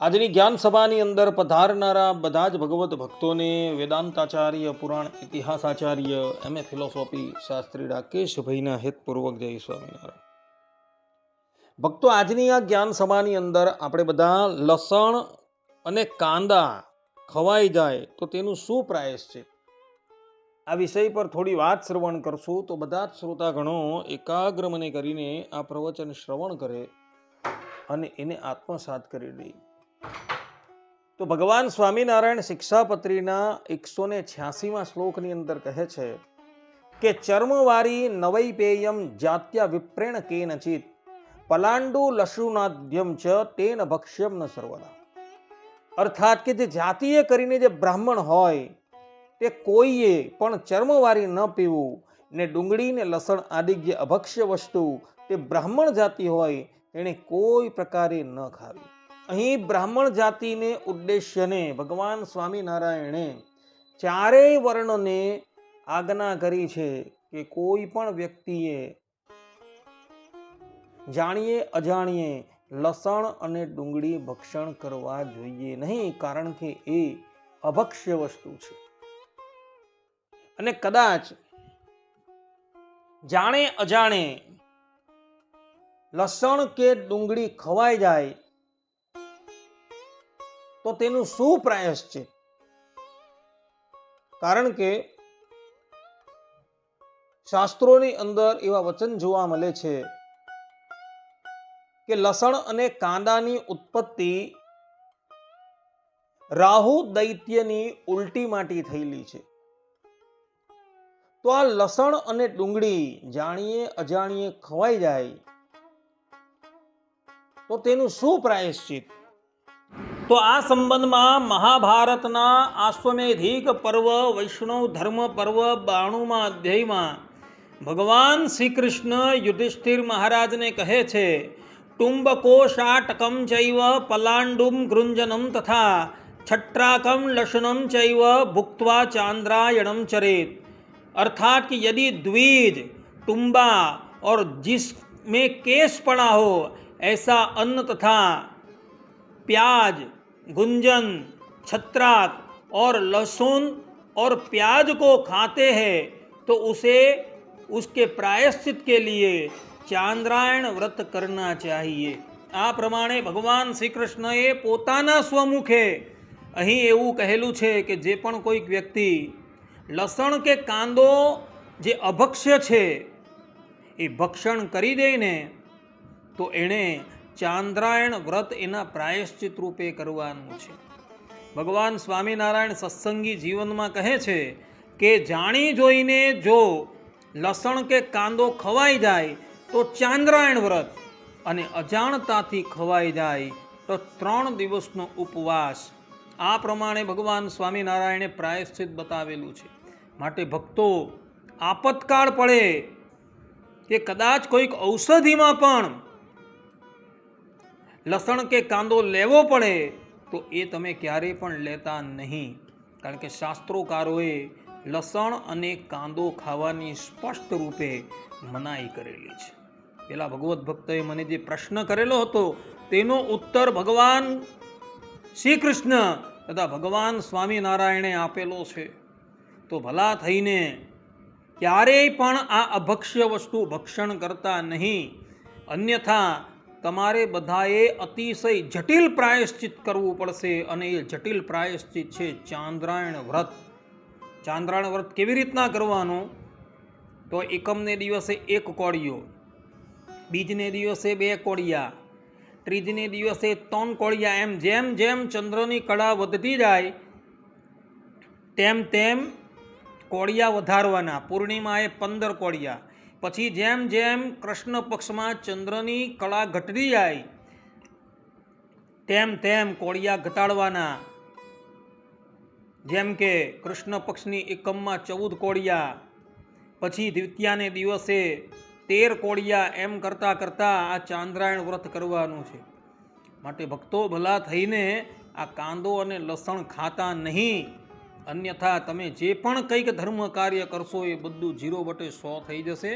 આજની જ્ઞાન સભાની અંદર પધારનારા બધા જ ભગવત ભક્તોને વેદાંતાચાર્ય, પુરાણ ઇતિહાસાચાર્ય, એમ એ ફિલોસોફી શાસ્ત્રી રાકેશભાઈના હેતપૂર્વક જય સ્વામિનારાયણ. ભક્તો, આજની આ જ્ઞાન સભાની અંદર આપણે બધા લસણ અને કાંદા ખવાઈ જાય તો તેનું શું પ્રાયસ છે? આ વિષય પર થોડી વાત શ્રવણ કરશું તો બધા જ શ્રોતાગણો એકાગ્ર મને કરીને આ પ્રવચન શ્રવણ કરે અને એને આત્મસાત કરી લે તો ભગવાન સ્વામિનારાયણ શિક્ષાપત્રીના એકસો ને છ્યાસીમાં શ્લોકની અંદર કહે છે કે ચર્મવારી નવૈ પેયમ જાત્યા વિપ્રેણ કેનચિત, પલાંડુ લશુનાદ્યમ ચ તેન ભક્ષ્યમ ન સર્વદા. અર્થાત કે જે જાતીય કરીને જે બ્રાહ્મણ હોય, તે કોઈએ પણ ચર્મવારી ન પીવું, ને ડુંગળી ને લસણ આદિ જે અભક્ષ્ય વસ્તુ તે બ્રાહ્મણ જાતિ હોય, તેણે કોઈ પ્રકારે ન ખાવી. અહીં બ્રાહ્મણ જાતિને ઉદ્દેશ્યને ભગવાન સ્વામિનારાયણે ચારેય વર્ણને આજ્ઞા કરી છે કે કોઈ પણ વ્યક્તિએ જાણીએ, અજાણીએ લસણ અને ડુંગળી ભક્ષણ કરવા જોઈએ નહીં, કારણ કે એ અભક્ષ્ય વસ્તુ છે. અને કદાચ જાણે, અજાણે લસણ કે ડુંગળી ખવાઈ જાય તો તેનું શું પ્રાયસ છે? કારણ કે શાસ્ત્રોની અંદર એવા વચન જોવા મળે છે કે લસણ અને કાંદાની ઉત્પત્તિ રાહુ દૈત્યની ઉલટી માટી થયેલી છે. તો આ લસણ અને ડુંગળી જાણીએ અજાણીએ ખવાઈ જાય તો તેનું શું પ્રાયશ્ચિત તો આ સંબંધમાં મહાભારતના આશ્વમેધિક પર્વ વૈષ્ણવ ધર્મ પર્વ બાણુમાં અધ્યાયમાં ભગવાન શ્રી કૃષ્ણ યુધિષ્ઠિર મહારાજને કહે છે ટુંબકોશાટકમ ચૈવ પલાંડુમ ગૃંજનમ તથા છટ્રાકમ લશનમ ચૈવ ભુક્ત્વા ચાંદ્રાયણમ ચરેત अर्थात कि यदि द्विज तुम्बा और जिसमें केश पड़ा हो ऐसा अन्न तथा प्याज गुंजन छत्राक और लहसुन और प्याज को खाते हैं तो उसे उसके प्रायश्चित के लिए ચાંદ્રાયણ વ્રત કરના ચાહીએ આ પ્રમાણે ભગવાન શ્રી કૃષ્ણએ પોતાના સ્વમુખે અહીં એવું કહેલું છે કે જે પણ કોઈક વ્યક્તિ લસણ કે કાંદો જે અભક્ષ્ય છે એ ભક્ષણ કરી દે ને તો એણે ચાંદ્રાયણ વ્રત એના પ્રાયશ્ચિત રૂપે કરવાનું છે. ભગવાન સ્વામિનારાયણ સત્સંગી જીવનમાં કહે છે કે જાણી જોઈને જો લસણ કે કાંદો ખવાઈ જાય તો ચાંદ્રાયણ વ્રત અને અજાણતાથી ખવાઈ જાય તો ત્રણ દિવસનો ઉપવાસ. આ પ્રમાણે ભગવાન સ્વામિનારાયણે પ્રાયશ્ચિત બતાવેલું છે. માટે ભક્તો, આપતકાળ પડે કે કદાચ કોઈક ઔષધિમાં પણ લસણ કે કાંદો લેવો પડે, તો એ તમે ક્યારેય પણ લેતા નહીં. કારણ કે શાસ્ત્રોકારોએ લસણ અને કાંદો ખાવાની સ્પષ્ટ રૂપે મનાઈ કરેલી છે. પેલા ભગવત ભક્તએ મને જે પ્રશ્ન કરેલો હતો, તેનો ઉત્તર ભગવાન શ્રી કૃષ્ણ તથા ભગવાન સ્વામિનારાયણે આપેલો છે. તો ભલા થઈને ક્યારેય પણ આ અભક્ષ્ય વસ્તુ ભક્ષણ કરતા નહીં, અન્યથા તમારે બધાએ અતિશય જટિલ પ્રાયશ્ચિત કરવું પડશે અને એ જટિલ પ્રાયશ્ચિત છે ચાંદ્રાયણ વ્રત. ચાંદ્રાયણ વ્રત કેવી રીતના કરવાનું? તો એકમને દિવસે એક કોળિયો, બીજને દિવસે બે કોળિયા, ત્રીજને દિવસે ત્રણ કોળિયા, એમ જેમ જેમ ચંદ્રની કળા વધતી જાય, તેમ તેમ કોળિયા વધારવાના. પૂર્ણિમાએ પંદર કોળિયા પછી જેમ જેમ કૃષ્ણ પક્ષમાં ચંદ્રની કળા ઘટતી જાય તેમ તેમ કોળિયા ઘટાડવાના. જેમ કે કૃષ્ણ પક્ષની એકમમાં ચૌદ કોળિયા, પછી દ્વિતીયાને દિવસે તેર કોળિયા એમ કરતાં કરતાં આ ચાંદ્રાયણ વ્રત કરવાનું છે. માટે ભક્તો ભલા થઈને આ કાંદો અને લસણ ખાતા નહીં. અન્યથા તમે જે પણ કંઈક ધર્મ કાર્ય કરશો એ બધું જીરો બટે સો થઈ જશે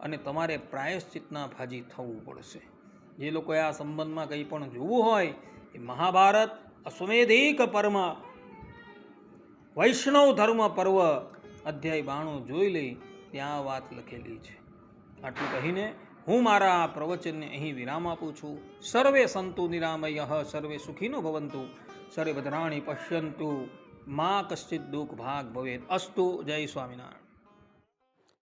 અને તમારે પ્રાયશ્ચિતના ભાજી થવું પડશે. જે લોકોએ આ સંબંધમાં કંઈ પણ જોવું હોય એ મહાભારત, અશ્વમેધિક પર્મ, વૈષ્ણવ ધર્મ પર્વ અધ્યાય બાણું જોઈ લઈ ત્યાં વાત લખેલી છે. આટલું કહીને હું મારા આ પ્રવચનને અહીં વિરામ આપું છું. સર્વે સંતુ નિરામય, સર્વે સુખીનો ભવંતુ, સર્વે ભદ્રાણી પશ્યંતુ મા કશ્ચિત દુઃખ ભાગ ભવેત અસ્તુ જય સ્વામિનારાયણ.